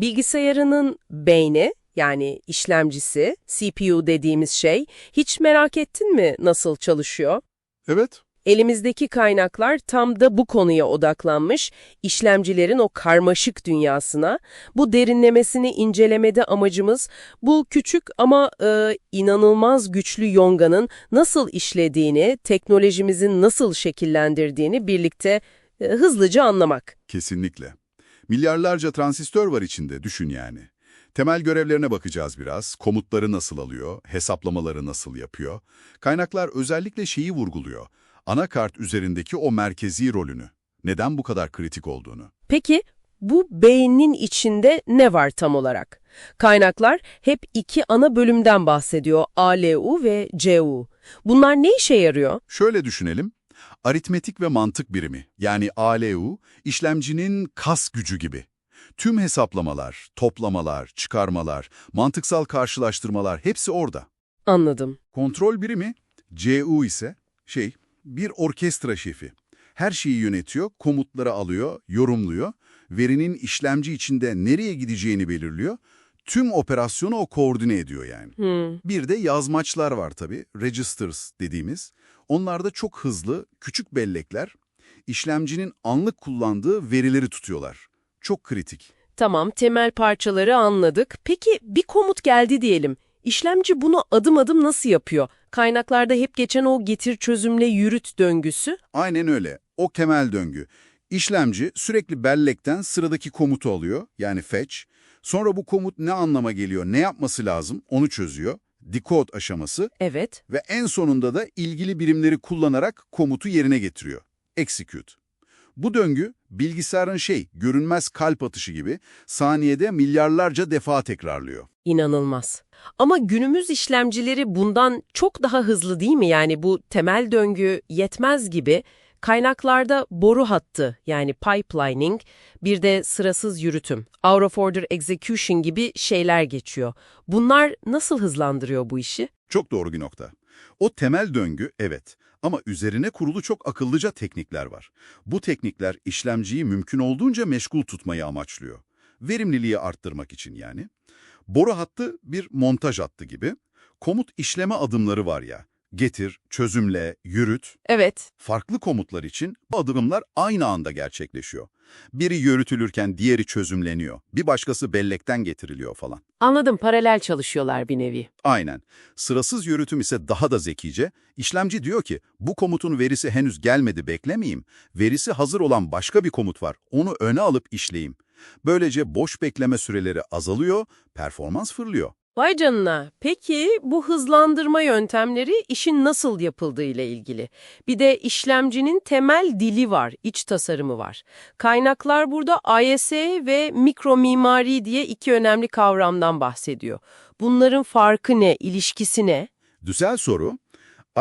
Bilgisayarının beyni yani işlemcisi, CPU dediğimiz şey hiç merak ettin mi nasıl çalışıyor? Evet, Elimizdeki kaynaklar tam da bu konuya odaklanmış, işlemcilerin o karmaşık dünyasına. Bu derinlemesini incelemede amacımız bu küçük ama e, inanılmaz güçlü yonganın nasıl işlediğini, teknolojimizin nasıl şekillendirdiğini birlikte e, hızlıca anlamak. kesinlikle. Milyarlarca transistör var içinde, düşün yani. Temel görevlerine bakacağız biraz. Komutları nasıl alıyor, hesaplamaları nasıl yapıyor. Kaynaklar özellikle şeyi vurguluyor. Anakart üzerindeki o merkezi rolünü. Neden bu kadar kritik olduğunu. Peki bu beynin içinde ne var tam olarak? Kaynaklar hep iki ana bölümden bahsediyor. ALU ve CU. Bunlar ne işe yarıyor? Şöyle düşünelim. Aritmetik ve mantık birimi, yani ALU, işlemcinin kas gücü gibi. Tüm hesaplamalar, toplamalar, çıkarmalar, mantıksal karşılaştırmalar hepsi orada. Anladım. Kontrol birimi, CU ise şey, bir orkestra şefi. Her şeyi yönetiyor, komutları alıyor, yorumluyor, verinin işlemci içinde nereye gideceğini belirliyor, tüm operasyonu o koordine ediyor yani. Hmm. Bir de yazmaçlar var tabii, registers dediğimiz. Onlar da çok hızlı, küçük bellekler, işlemcinin anlık kullandığı verileri tutuyorlar. Çok kritik. Tamam, temel parçaları anladık. Peki bir komut geldi diyelim. İşlemci bunu adım adım nasıl yapıyor? Kaynaklarda hep geçen o getir çözümle yürüt döngüsü. Aynen öyle. O temel döngü. İşlemci sürekli bellekten sıradaki komutu alıyor, yani fetch. Sonra bu komut ne anlama geliyor, ne yapması lazım onu çözüyor. Decode aşaması Evet. ve en sonunda da ilgili birimleri kullanarak komutu yerine getiriyor. Execute. Bu döngü bilgisayarın şey, görünmez kalp atışı gibi saniyede milyarlarca defa tekrarlıyor. İnanılmaz. Ama günümüz işlemcileri bundan çok daha hızlı değil mi? Yani bu temel döngü yetmez gibi kaynaklarda boru hattı yani pipelining, bir de sırasız yürütüm, out of order execution gibi şeyler geçiyor. Bunlar nasıl hızlandırıyor bu işi? Çok doğru bir nokta. O temel döngü evet ama üzerine kurulu çok akıllıca teknikler var. Bu teknikler işlemciyi mümkün olduğunca meşgul tutmayı amaçlıyor. Verimliliği arttırmak için yani. Boru hattı bir montaj hattı gibi. Komut işleme adımları var ya. Getir, çözümle, yürüt. Evet, Farklı komutlar için bu adımlar aynı anda gerçekleşiyor. Biri yürütülürken diğeri çözümleniyor. Bir başkası bellekten getiriliyor falan. anladım paralel çalışıyorlar bir nevi. Aynen. Sırasız yürütüm ise daha da zekice. İşlemci diyor ki bu komutun verisi henüz gelmedi beklemeyeyim. Verisi hazır olan başka bir komut var. Onu öne alıp işleyeyim. Böylece boş bekleme süreleri azalıyor, performans fırlıyor. Vay canına. Peki bu hızlandırma yöntemleri işin nasıl yapıldığı ile ilgili. Bir de işlemcinin temel dili var, iç tasarımı var. Kaynaklar burada ISA ve mikro mimari diye iki önemli kavramdan bahsediyor. Bunların farkı ne, ilişkisi ne? Güzel soru.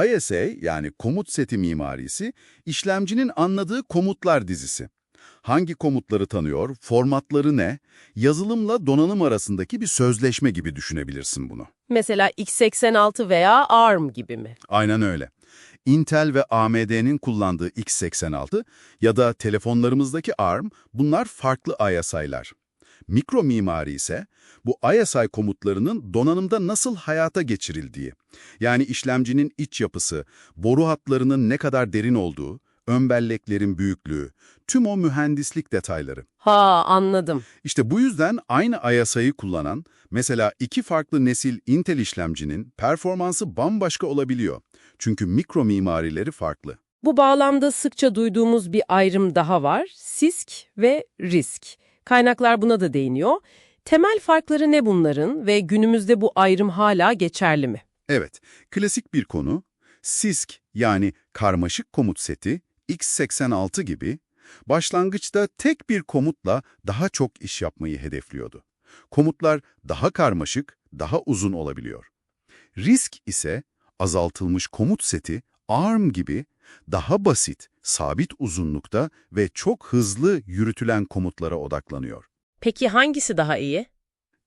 ISA yani komut seti mimarisi, işlemcinin anladığı komutlar dizisi. Hangi komutları tanıyor, formatları ne, yazılımla donanım arasındaki bir sözleşme gibi düşünebilirsin bunu. Mesela x86 veya ARM gibi mi? Aynen öyle. Intel ve AMD'nin kullandığı x86 ya da telefonlarımızdaki ARM bunlar farklı ISI'lar. Mikro mimari ise bu ISI komutlarının donanımda nasıl hayata geçirildiği, yani işlemcinin iç yapısı, boru hatlarının ne kadar derin olduğu, ön belleklerin büyüklüğü, tüm o mühendislik detayları. Ha anladım. İşte bu yüzden aynı ISI'yi kullanan, mesela iki farklı nesil Intel işlemcinin performansı bambaşka olabiliyor. Çünkü mikro mimarileri farklı. Bu bağlamda sıkça duyduğumuz bir ayrım daha var. CISC ve RISC. Kaynaklar buna da değiniyor. Temel farkları ne bunların ve günümüzde bu ayrım hala geçerli mi? Evet, klasik bir konu, CISC yani karmaşık komut seti, x86 gibi, başlangıçta tek bir komutla daha çok iş yapmayı hedefliyordu. Komutlar daha karmaşık, daha uzun olabiliyor. RISC ise azaltılmış komut seti, ARM gibi daha basit, sabit uzunlukta ve çok hızlı yürütülen komutlara odaklanıyor. Peki hangisi daha iyi?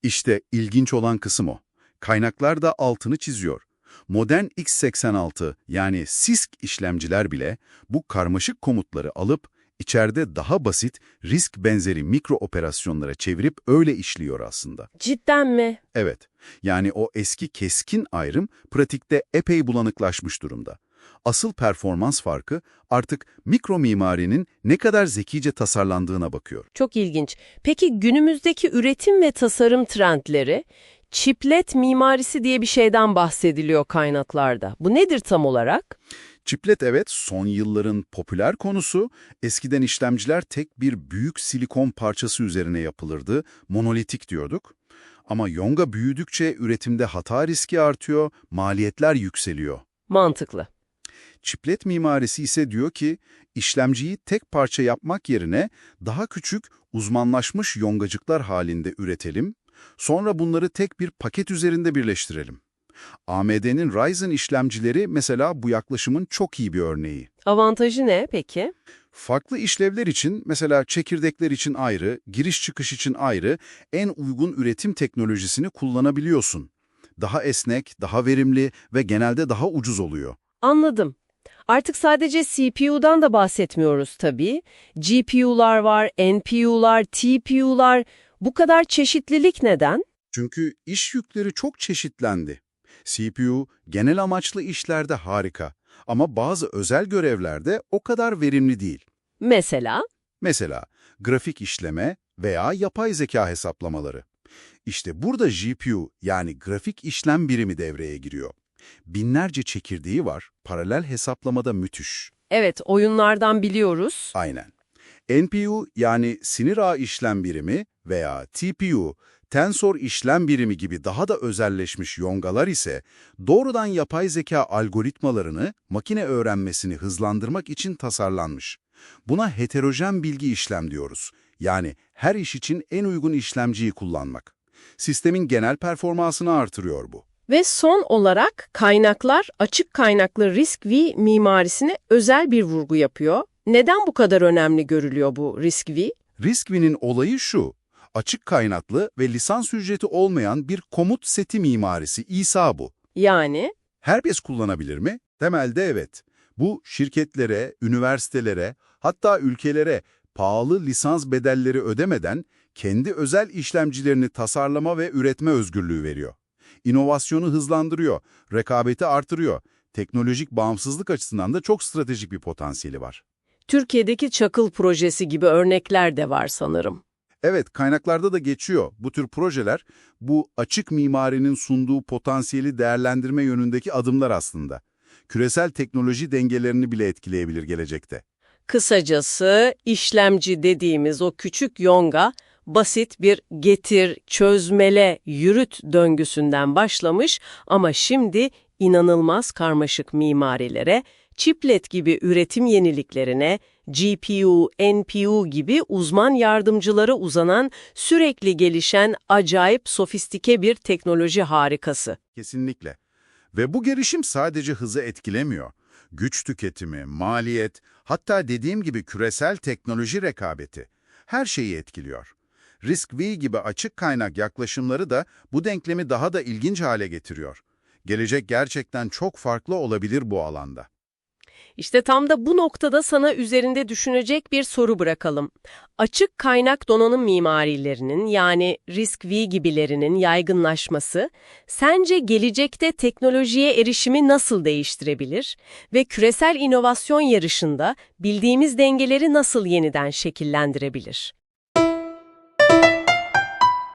İşte ilginç olan kısım o. Kaynaklar da altını çiziyor. Modern x86 yani CISC işlemciler bile bu karmaşık komutları alıp içeride daha basit, risk benzeri mikro operasyonlara çevirip öyle işliyor aslında. Cidden mi? Evet, yani o eski keskin ayrım pratikte epey bulanıklaşmış durumda. Asıl performans farkı artık mikro mimarinin ne kadar zekice tasarlandığına bakıyor. Çok ilginç. Peki günümüzdeki üretim ve tasarım trendleri, çiplet mimarisi diye bir şeyden bahsediliyor kaynaklarda. Bu nedir tam olarak? Chiplet evet son yılların popüler konusu. Eskiden işlemciler tek bir büyük silikon parçası üzerine yapılırdı. Monolitik diyorduk. Ama Yonga büyüdükçe üretimde hata riski artıyor, maliyetler yükseliyor. Mantıklı. Çiplet mimarisi ise diyor ki, işlemciyi tek parça yapmak yerine daha küçük, uzmanlaşmış yongacıklar halinde üretelim, sonra bunları tek bir paket üzerinde birleştirelim. AMD'nin Ryzen işlemcileri mesela bu yaklaşımın çok iyi bir örneği. Avantajı ne peki? Farklı işlevler için, mesela çekirdekler için ayrı, giriş çıkış için ayrı, en uygun üretim teknolojisini kullanabiliyorsun. Daha esnek, daha verimli ve genelde daha ucuz oluyor. Anladım. Artık sadece CPU'dan da bahsetmiyoruz tabii. GPU'lar var, NPU'lar, TPU'lar. Bu kadar çeşitlilik neden? Çünkü iş yükleri çok çeşitlendi. CPU genel amaçlı işlerde harika ama bazı özel görevlerde o kadar verimli değil. Mesela? Mesela grafik işleme veya yapay zeka hesaplamaları. İşte burada GPU yani grafik işlem birimi devreye giriyor. Binlerce çekirdeği var, paralel hesaplamada müthiş. Evet, oyunlardan biliyoruz. Aynen. NPU yani sinir ağ işlem birimi veya TPU, tensor işlem birimi gibi daha da özelleşmiş yongalar ise doğrudan yapay zeka algoritmalarını, makine öğrenmesini hızlandırmak için tasarlanmış. Buna heterojen bilgi işlem diyoruz. Yani her iş için en uygun işlemciyi kullanmak. Sistemin genel performansını artırıyor bu. Ve son olarak kaynaklar açık kaynaklı risk V mimarisine özel bir vurgu yapıyor. Neden bu kadar önemli görülüyor bu risk V? RISC-V'nin olayı şu, açık kaynaklı ve lisans ücreti olmayan bir komut seti mimarisi İsa bu. Yani Herkes kullanabilir mi? Temelde evet. Bu şirketlere, üniversitelere, hatta ülkelere pahalı lisans bedelleri ödemeden kendi özel işlemcilerini tasarlama ve üretme özgürlüğü veriyor. İnovasyonu hızlandırıyor, rekabeti artırıyor. Teknolojik bağımsızlık açısından da çok stratejik bir potansiyeli var. Türkiye'deki Çakıl projesi gibi örnekler de var sanırım. Evet, kaynaklarda da geçiyor. Bu tür projeler, bu açık mimarinin sunduğu potansiyeli değerlendirme yönündeki adımlar aslında. Küresel teknoloji dengelerini bile etkileyebilir gelecekte. Kısacası işlemci dediğimiz o küçük yonga basit bir getir, çözmele, yürüt döngüsünden başlamış ama şimdi inanılmaz karmaşık mimarilere, chiplet gibi üretim yeniliklerine, GPU, NPU gibi uzman yardımcılara uzanan sürekli gelişen acayip sofistike bir teknoloji harikası. Kesinlikle. Ve bu gelişim sadece hızı etkilemiyor. Güç tüketimi, maliyet, hatta dediğim gibi küresel teknoloji rekabeti. Her şeyi etkiliyor. Risk-V gibi açık kaynak yaklaşımları da bu denklemi daha da ilginç hale getiriyor. Gelecek gerçekten çok farklı olabilir bu alanda. İşte tam da bu noktada sana üzerinde düşünecek bir soru bırakalım. Açık kaynak donanım mimarilerinin yani RISC-V gibilerinin yaygınlaşması sence gelecekte teknolojiye erişimi nasıl değiştirebilir ve küresel inovasyon yarışında bildiğimiz dengeleri nasıl yeniden şekillendirebilir?